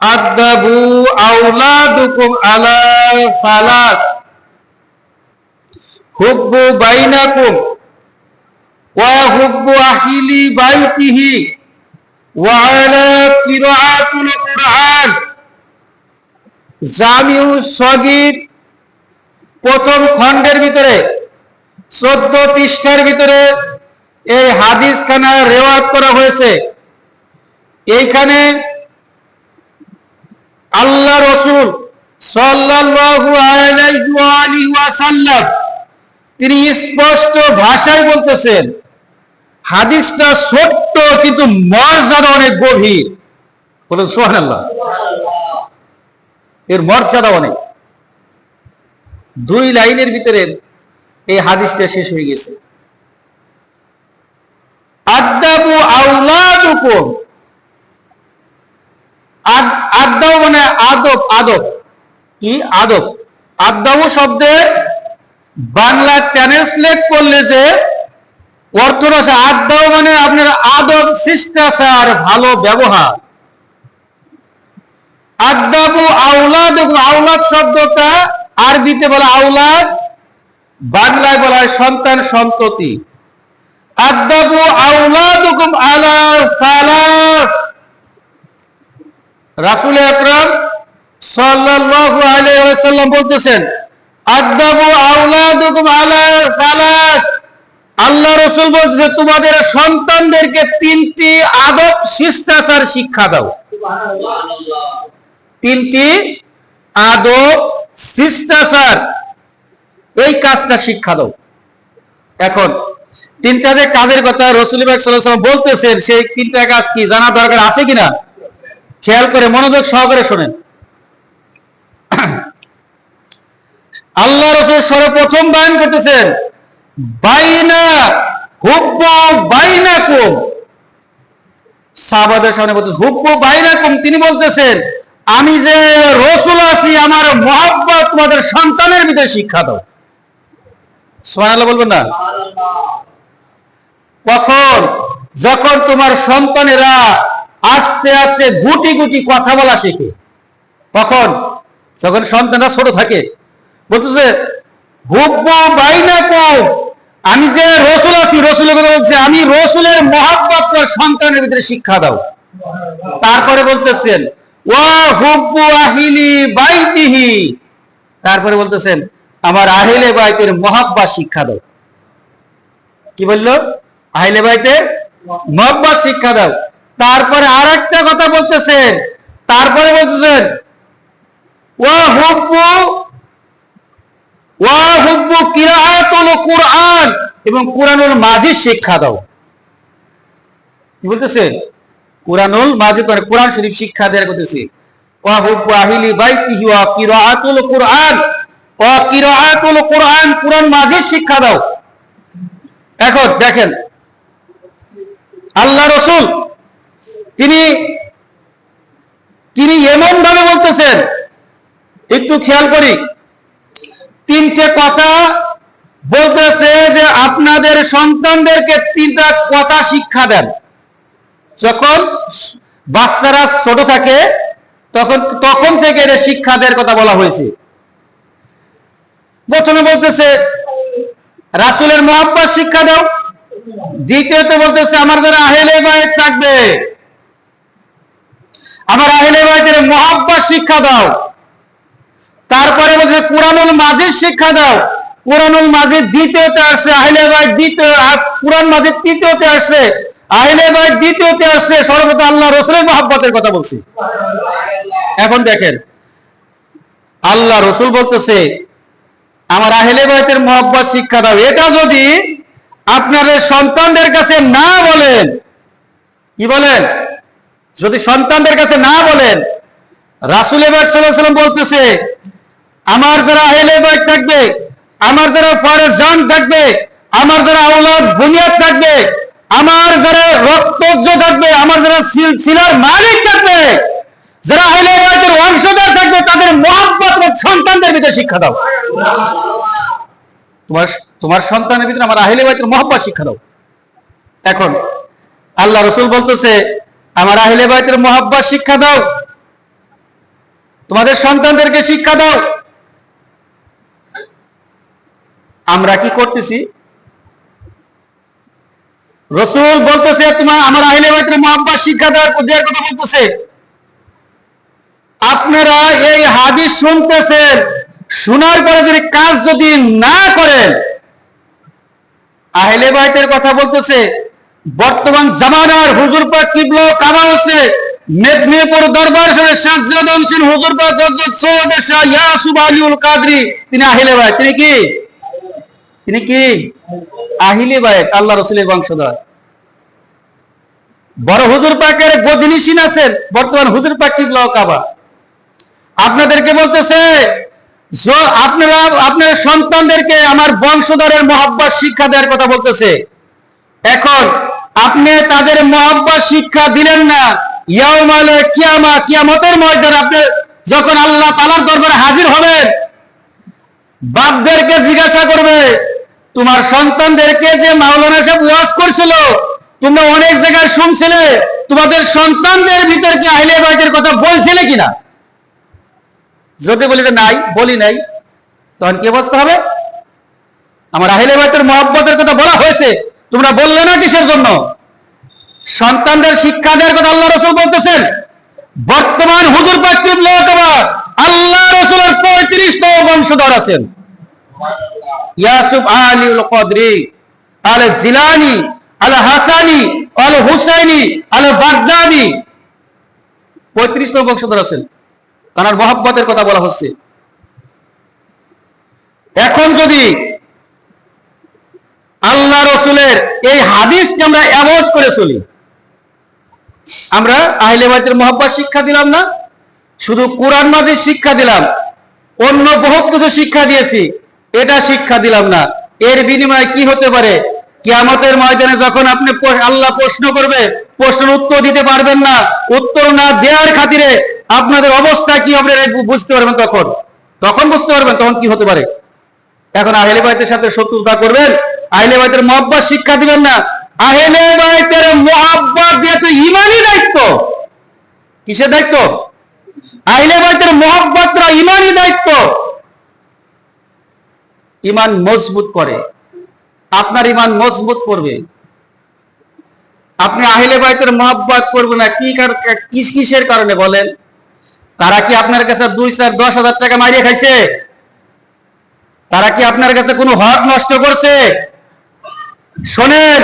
আদাবু আউলাদুকুম আলা ফালাস। হুব্বু বাইনাকুম ওয়া হুব্বু আহিলি বাইতিহি ওয়া আলা কিরাআতুল কুরআন। জামিউ সগীর প্রথম খণ্ডের ভিতরে, চোদ্দ পৃষ্ঠার ভিতরে এই হাদিস খানা রেওয়াত করা হয়েছে। এইখানে আল্লাহ রসুল তিনি স্পষ্ট ভাষায় বলতেছেন, হাদিসটা সত্য কিন্তু মর্যাদা অনেক গভীর। বলুন, সুবহানাল্লাহ। এর মর্যাদা অনেক। দুই লাইনের ভিতরে এই হাদিসটা শেষ হয়ে গেছে। আদাব মানে আদব আদব। কি আদব? আদাবু শব্দের বাংলা ট্রান্সলেট করলে যে অর্থটা আছে আদাব মানে আপনার আদব, শিষ্টাচার, ভালো ব্যবহার। আদাবু আউলাদ আউলাদ শব্দটা আরবিতে বলা আউলাদ বাংলায় বলা হয় সন্তান সন্ততি আদাবু আউলাদুকুম আলা সালাস রাসূল আকরাম সাল্লাল্লাহু আলাইহি ওয়াসাল্লাম বলতেছেন আদাবু আউলাদুকুম আলা আল্লাহ রসুল বলতেছে, তোমাদের সন্তানদেরকে তিনটি আদব শিষ্টাচার শিক্ষা দাও। তিনটি আদব শিষ্টাচার, এই কাজটা শিক্ষা দাও। এখন, তিনটা যে কাজের কথা রসুল বলতেছেন, সেই তিনটা কাজ কি জানা দরকার আছে কিনা? খেয়াল করে মনোযোগ সহকারে শোনেন। আল্লাহ রসুল সর্বপ্রথম বায়ন করতেছেন, বাইনা হুব্ব বাইনা কুম সাহাবাদের সামনে বলতেছেন হুব্ব বাইনা কুম তিনি বলতেছেন, আমি যে রসুল আছি, আমার মহাব্বত তোমাদের সন্তানের ভিতরে শিক্ষা দাও। সোহানাল্লাহ বলবেন না? কখন? যখন তোমার সন্তানেরা আস্তে আস্তে গুটি গুটি কথা বলা শেখে। কখন? যখন সন্তানরা ছোট থাকে, বলতেছে আমি যে রসুল আছি, রসুলের কথা বলছে আমি রসুলের মহাব্বত সন্তানের ভিতরে শিক্ষা দাও। তারপরে বলতেছেন ও হুব্বু আহিলি বাইতিহি। তারপরে বলতেছেন, আমার আহিলে বাইতের মহাব্বা শিক্ষা দাও। কি বলল? আহিলে বাইতে মহাব্বা শিক্ষা দাও। তারপরে আর একটা কথা বলতেছেন, তারপরে বলতেছেন ও হুব্বু ও হুব্বু কিরাআতুল কুরআন এবং কুরআনুল মাজিদ শিক্ষা দাও। কি বলতেছেন কুরআনুল মাজিদ মানে কোরআন শরীফ শিক্ষা দেওয়ার করতেছে শিক্ষা দাও। এখন দেখেন, আল্লাহ রসুল, তিনি তিনি এমন ভাবে বলতেছেন একটু খেয়াল করি। তিনটে কথা বলতেছে যে আপনাদের সন্তানদেরকে তিনটা কথা শিক্ষা দেন। যখন বাচ্চারা ছোট থাকে, তখন তখন থেকে এদের শিক্ষা দেওয়ার কথা বলা হয়েছে। প্রথমে বলতেছে, রাসুলের মহাব্বাস শিক্ষা দাও। দ্বিতীয়ত বলতেছে, আমার যারা আহেলে বায়ের থাকবে, আমার আহেলে বায়ের মহাব্বাস শিক্ষা দাও। তারপরে বলছে, কোরআনুল মাজিদ শিক্ষা দাও। কোরআনুল মাজিদ দ্বিতীয়তে আসছে, আহলে বাইত দ্বিতীয় কোরআন মাজিদ তৃতীয়তে আসছে। আহলে বাইত দ্বিতীয়তে আসছে। সর্বত আল্লাহ রসুলের মহাব্বতের কথা বলছি। এখন দেখেন আল্লাহ রসুল বলতেছে, আমার আহলে বাইতের মহব্বত শিক্ষা দাও। এটা যদি আপনাদের সন্তানদের কাছে না বলেন, কি বলেন? যদি সন্তানদের কাছে না বলেন, রাসুল এবার সাল্লাম বলতেছে আমার যারা আহলে বাইত থাকবে, আমার যারা ফরেজ জান থাকবে, আমার যারা আউলাদ বুনিয়াদ থাকবে, আমার যারা রক্তজ থাকবে, আমার যারা সিলসিলার মালিক থাকবে, যারা আহলে বাইতের অংশধর থাকবে, তাদের মহাব্বত সন্তানদের ভিতরে শিক্ষা দাও। তোমার তোমার সন্তানের ভিতরে আমার আহলে বাইতের মহাব্বত শিক্ষা দাও। এখন, আল্লাহ রসুল বলতেছে, আমার আহলে বাইতের মহাব্বত শিক্ষা দাও। তোমাদের সন্তানদেরকে শিক্ষা দাও। আমরা কি করতেছি? রসুল বলতেছে, তোমার, আমার আহিলে বাইতে মহাব্বাস শিক্ষা দেওয়ার দেওয়ার কথা বলতেছে। আপনারা এই হাদিস শুনতেছেন, শোনার পরে যদি কাজ যদি না করেন, আহলে বাইতের কথা বলতেছে, বর্তমান জামানার হুজুর পাক কিবল কামা হচ্ছে মেদিনীপুর দরবার সরে সাজ্জাদন সিন হুজুর পাক হযরত সৈয়দ শাহ ইয়াসুব আলীউল কাদরি, তিনি আহলে বাইত, তিনি কি? তিনি কি? আহিলে বাইত আল্লাহ রসুলের বংশধর। বড় হুজুর পাকের গদিনিসিন আছেন বর্তমান হুজুর পাক কিবল কাবা। আপনাদেরকে বলতেছে আপনারা, আপনার সন্তানদেরকে আমার বংশধরের মহাব্বাস শিক্ষা দেওয়ার কথা বলতেছে। এখন, আপনি তাদের মহাব্বাস শিক্ষা দিলেন না, ইয়াউমালে কিয়ামা, কিয়ামতের ময়দান আপনি যখন আল্লাহ তালার দরবারে হাজির হবেন, বাপদেরকে জিজ্ঞাসা করবে তোমার সন্তানদেরকে যে মাওলানা সাহেব ওয়াজ করছিল, তোমরা অনেক জায়গায় শুনছিলে, তোমাদের সন্তানদের ভিতর কি আহলে বাইতের কথা বলছিলে কিনা? যদি বলি যে নাই, বলি নাই, তখন কি অবস্থা হবে? আমার আহিলে বাইতের মহব্বতের কথা বলা হয়েছে, তোমরা বললে না কিসের জন্য? সন্তানদের শিক্ষা দেওয়ার কথা আল্লাহ রসুল বলতেছেন, বর্তমান হুজুর পাকিব আল্লাহ রসুলের পঁয়ত্রিশতম বংশধর আছেন। ইয়াসুফ আলীউল কদরি, আল জিলানি, আল হাসানি, আল হুসাইনি, আল পঁয়ত্রিশতম বংশধর আছেন। তার মহাব্বতের কথা বলা হচ্ছে। এখন যদি আল্লাহ রসুলের এই হাদিসকে আমরা অ্যাভয়েড করে চলি, আমরা আহলে বাইতের মহাব্বত শিক্ষা দিলাম না, শুধু কোরআন মাজির শিক্ষা দিলাম, অন্য বহুত কিছু শিক্ষা দিয়েছি এটা শিক্ষা দিলাম না। এর বিনিময়ে কি হতে পারে? কিয়ামতের ময়দানে যখন আপনি আল্লাহ প্রশ্ন করবে, প্রশ্নের উত্তর দিতে পারবেন না। উত্তর না দেওয়ার খাতিরে আপনাদের অবস্থা কি হবে বুঝতে পারবেন তখন। তখন বুঝতে পারবেন তখন কি হতে পারে। এখন আহলে বাইতের সাথে শত্রুতা করবেন, আহলে বাইতের মহব্বত শিক্ষা দিবেন না। আহলে বাইতের মহব্বত দিয়ে তো ইমানই দায়িত্ব। কিসের দায়িত্ব? আহলে বাইতের মহব্বতরা ইমানই দায়িত্ব। ইমান মজবুত করে। আপনার ইমান মজবুত করবে। আপনি আহলে বাইতের মহব্বত করবে না, কি কিসের কারণে বলেন? তারা কি আপনার কাছে দুই চার দশ হাজার টাকা মারিয়ে খাইছে? তারা কি আপনার কাছে কোনো হক নষ্ট করছে? শোনেন,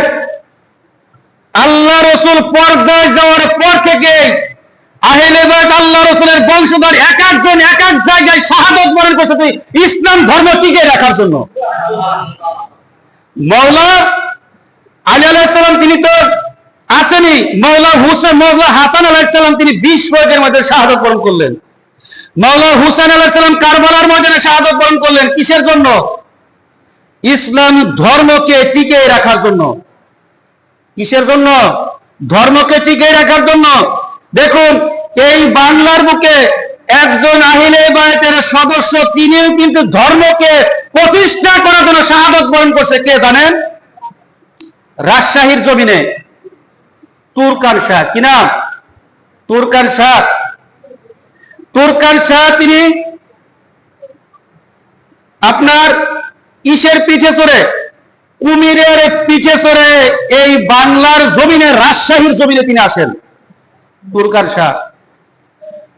আল্লাহ রসুল পর্দায় যাওয়ার পর থেকে আহলে বাইত আল্লাহ রসুলের বংশধর এক একজন এক এক জায়গায় শাহাদত বরণ করছে ইসলাম ধর্ম টিকে রাখার জন্য। মৌলা আলী আলাইসালাম তিনি তো আসেনি। মৌলা হুসেন মৌলা হাসান আলাইসালাম তিনি বিশ বয়সের মধ্যে শাহাদত বরণ করলেন। মৌলা হুসেন আলাইসালাম কারবালার ময়দানে শাহাদত বরণ করলেন কিসের জন্য? ইসলাম ধর্মকে টিকে রাখার জন্য। কিসের জন্য? ধর্মকে টিকে রাখার জন্য। দেখুন এই বাংলার বুকে একজন আহিলে বায়তের সদস্য, তিনিও কিন্তু ধর্মকে প্রতিষ্ঠা করার জন্য শাহাদত বরণ করছে। কে জানেন? রাজশাহীর জমিনে তুরকান শাহ। কি নাম? তুরকান শাহ। তুরকান শাহ তিনি আপনার ইসের পিঠে চড়ে, কুমিরের পিঠে চড়ে এই বাংলার জমিনে, রাজশাহীর জমিনে তিনি আসেন। তুরকান শাহ।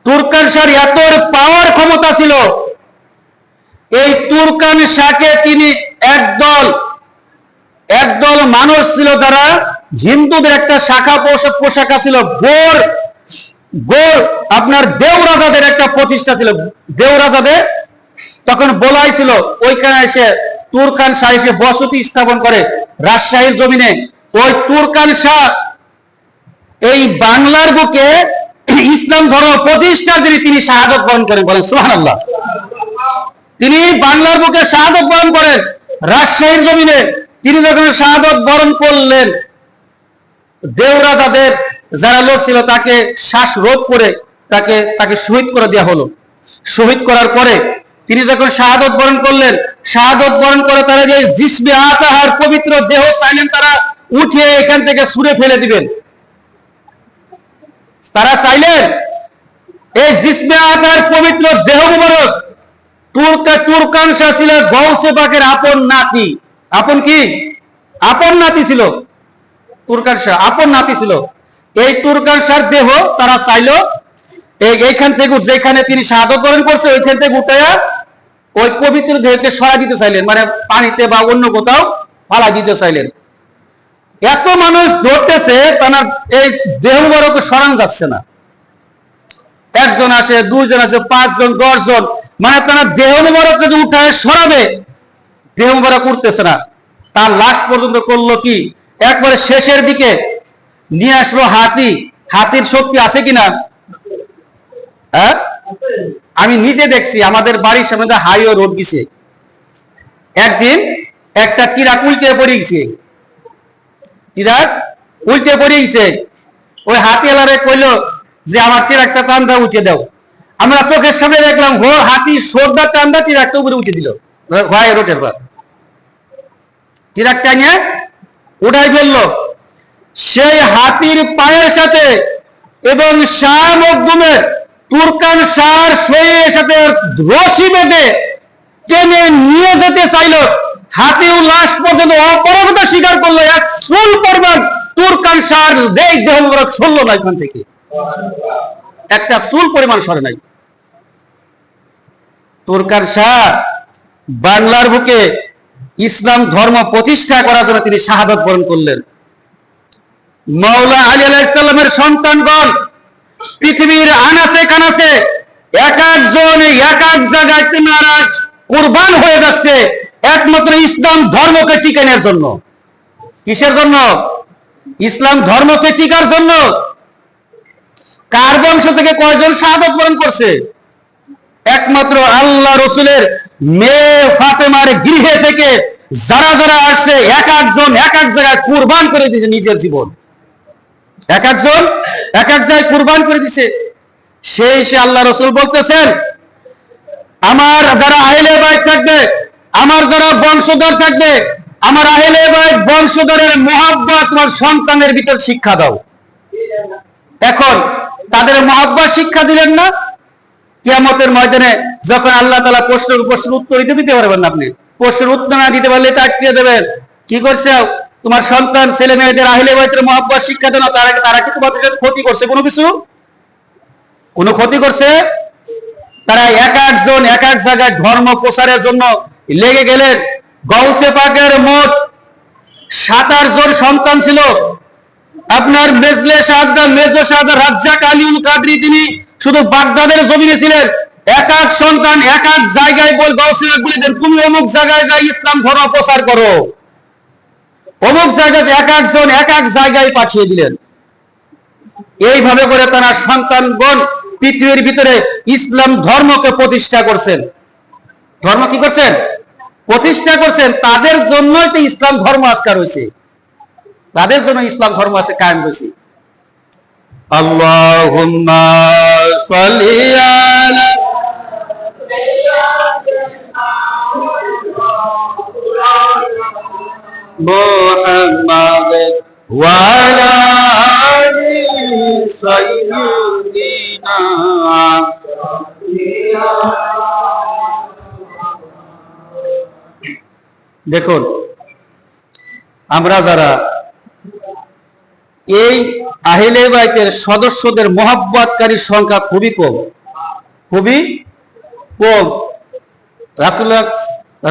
তুরকান শাহর এত পাওয়ার ক্ষমতা ছিল। এই তুরকান শাহকে তিনি একদল একদল মানুষ ছিল যারা হিন্দুদের একটা শাখা পোশাকা ছিল। গোর গোর আপনার দেওরাজাদের একটা প্রতিষ্ঠা ছিল। দেওরাজাদের তখন বলাই ছিল, ওইখানে এসে তুরকান শাহ এসে বসতি স্থাপন করে রাজশাহীর জমিনে। ওই তুরকান শাহ এই বাংলার বুকে ইসলাম ধর্ম প্রতিষ্ঠার যিনি তিনি শাহাদত বরণ করেন, বলেন সুহান আল্লাহ তিনি বাংলার বুকে শাহাদত বরণ করেন, রাজশাহীর জমিনে তিনি যখন শাহাদত বরণ করলেন, দেওরা তাদের যারা লোক ছিল তাকে শ্বাস রোধ করে তাকে তাকে শহীদ করে দেওয়া হলো। শহীদ করার পরে তিনি যখন শাহাদত বরণ করলেন, শাহাদত বরণ করে তারা যে জিসবে আতাহার পবিত্র দেহ চাইলেন তারা উঠিয়ে এখান থেকে সুরে ফেলে দিবেন। তারা চাইলেন, এই জিসমে আকার পবিত্র দেহ মুবারক তুর্কা তুর্কান শাহ ছিল গৌসে পাকের আপন নাতি। আপন কি? আপন নাতি ছিল। তুর্কান শাহ, আপন নাতি ছিল। এই তুর্কান শাহর দেহ তারা চাইলো, এই এইখান থেকে যেখানে তিনি শাহাদত বরণ করছে, ওইখান থেকে উঠাইয়া ওই পবিত্র দেহকে সরা দিতে চাইলেন। মানে পানিতে বা অন্য কোথাও ফালা দিতে চাইলেন। এত মানুষ ধরতেছে তারা এই দেহ মুবারক সরান যাচ্ছে না। একজন আসে, দুইজন আসে, পাঁচজন, দশজন মানে তারা দেহ মুবারক যে উঠায়, সরাবে। দেহ মুবারক উঠতেছে না। তার লাশ পর্যন্ত করল কি? একবারে শেষের দিকে নিয়ে আসলো হাতি। হাতির শক্তি আছে কিনা? হ্যাঁ? আমি নিজে দেখছি, আমাদের বাড়ির সামনে হাইওয়ে রোড গেছে। একদিন একটা টিরাক উল্টে পড়ে গেছে। উল্টে পড়ে গেছে ওই হাতিওয়ালারে কইলো যে, আমার টিরাকটা টান্দা উঠে দাও। আমরা চোখের সামনে দেখলাম হো হাতি সর্দার টান্দা টিরাকটা উপরে উঠে দিল। হয় রোডের পর টিরাক উঠাই ফেলল। সেই হাতির পায়ের সাথে এবং শাহ মকদুমের তুর্কান শাহর শরীরের সাথে রশি বেঁধে টেনে নিয়ে যেতে চাইলো। হাতিও লাশ পর্যন্ত অপরাধতা স্বীকার করল এক পরিমাণ তুর্কান শাহর দেহ না থেকে। একটা চুল পরিমাণ সরে নাই। তুর্কান শাহ বাংলার বুকে ইসলাম ধর্ম প্রতিষ্ঠা করার জন্য তিনি শাহাদত বরণ করলেন। মৌলা আলী আলাইসাল্লামের সন্তানগণ, পৃথিবীর আনাসে কানাসে এক একজন এক এক জায়গায় তিনারা কোরবান হয়ে যাচ্ছে। একমাত্র ইসলাম ধর্মকে টিকানোর জন্য। কিসের জন্য? ইসলাম ধর্মকে টিকার জন্য। কার বংশ থেকে কয়জন শাহাদত বরণ করছে? একমাত্র আল্লাহ রসুলের মেয়ে ফাতেমার গৃহে থেকে যারা যারা আসছে, এক একজন, এক এক জায়গায় কুরবান করে দিয়েছে নিজের জীবন। এক একজন, এক এক জায়গায় কুরবান করে দিছে সেই সে আল্লাহ রসুল বলতেছেন, আমার যারা আহলে বাইত থাকবে আমার যারা বংশধর থাকবে, আমার আহলে বাইত বংশধরের মহাব্বা তোমার সন্তানের ভিতর শিক্ষা দাও। এখন তাদের মহাব্বা শিক্ষা দিলেন না, কিয়ামতের ময়দানে যখন আল্লাহ তালা প্রশ্নের প্রশ্নের উত্তর দিতে দিতে পারবেন না আপনি। প্রশ্নের উত্তর না দিতে পারলে এটা আটকে দেবেন কি করছে? তোমার সন্তান, ছেলে মেয়েদের আহলে বাইতের মহাব্বা শিক্ষা দেন তারা তারা কি তোমাদের সাথে ক্ষতি করছে? কোনো কিছু? কোনো ক্ষতি করছে? তারা এক একজন, এক এক জায়গায় ধর্ম প্রসারের জন্য লেগে গেলেন। গৌসে পাকের মোট সাতাশ জন সন্তান ছিল। আপনার মেজলে শাহদা মেজো শাহদা রাজ্জাক, আলিউল কাদরি, তিনি শুধু বাগদাদের জমিনে ছিলেন। এক এক সন্তান, এক এক জায়গায় বল গৌসে বলে দেন, তুমি অমুক জায়গায় যাই, ইসলাম ধর্ম প্রচার করো। অমুক জায়গায় এক একজন, এক এক জায়গায় পাঠিয়ে দিলেন। এইভাবে করে তারা সন্তানগণ পৃথিবীর ভিতরে ইসলাম ধর্মকে প্রতিষ্ঠা করছেন। ধর্ম কি করছেন? প্রতিষ্ঠা করছেন, তাদের জন্যই তো ইসলাম ধর্ম আজকার হয়েছে তাদের জন্য ইসলাম ধর্ম আছে, কায়েম হয়েছে দেখুন, আমরা যারা এই আহিলে বাইতের সদস্যদের মহাব্বতকারী সংখ্যা খুবই কম খুবই কম। রাসুল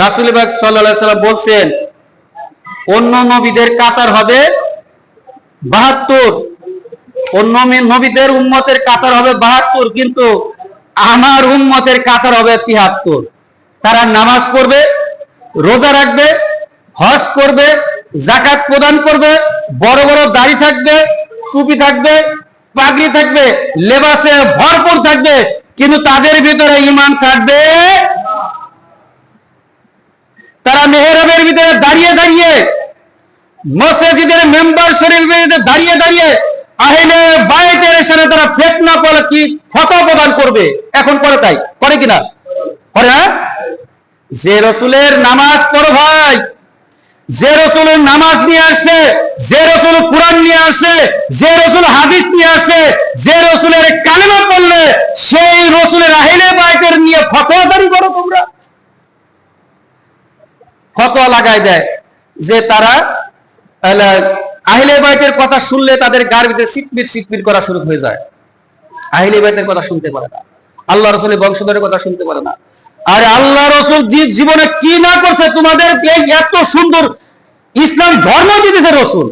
রাসুল বাগ সাল্লাম বলছেন, অন্য নবীদের কাতার হবে বাহাত্তর, অন্য নবীদের উম্মতের কাতার হবে বাহাত্তর, কিন্তু আমার উম্মতের কাতার হবে তিহাত্তর। তারা নামাজ পড়বে রোজা রাখবে, হজ করবে জাকাত প্রদান করবে, বড় বড় দাড়ি থাকবে, টুপি থাকবে, পাগড়ি থাকবে, লেবাসে ভরপুর থাকবে, কিন্তু তাদের ভিতরে ইমান থাকবে তারা মেহরাবের ভিতরে দাঁড়িয়ে দাঁড়িয়ে, মসজিদের মেম্বার শরীফের ভিতরে দাঁড়িয়ে দাঁড়িয়ে, আহিলে বাইতের সাথে তারা ফেতনা বলে কি ফটো প্রদান করবে। এখন করে তাই, করে কিনা করে না? যে রসুলের নামাজ পড়ো ভাই যে রসুলের নামাজ নিয়ে আসে যে রসুল কোরআন নিয়ে আসে যে রসুল হাদিস নিয়ে আসে যে রসুলের কালেমা পড়লে সেই রসুলের আহিলে বাইকের নিয়ে ফতোয়াদারি করো তোমরা। ফতোয়া লাগাই দেয় যে তারা আহ, আহিলে বাইতের কথা শুনলে তাদের গার ভিতরে সিটমিট সিটমিট করা শুরু হয়ে যায়। আহিলে বাইতের কথা শুনতে পারে না। আল্লাহ রসুলের বংশধরের কথা শুনতে পারে না। আর আল্লাহ রসুল জীবনে কি না করছে তোমাদের এই এত সুন্দর ইসলাম ধর্ম দিতেছে রসুল।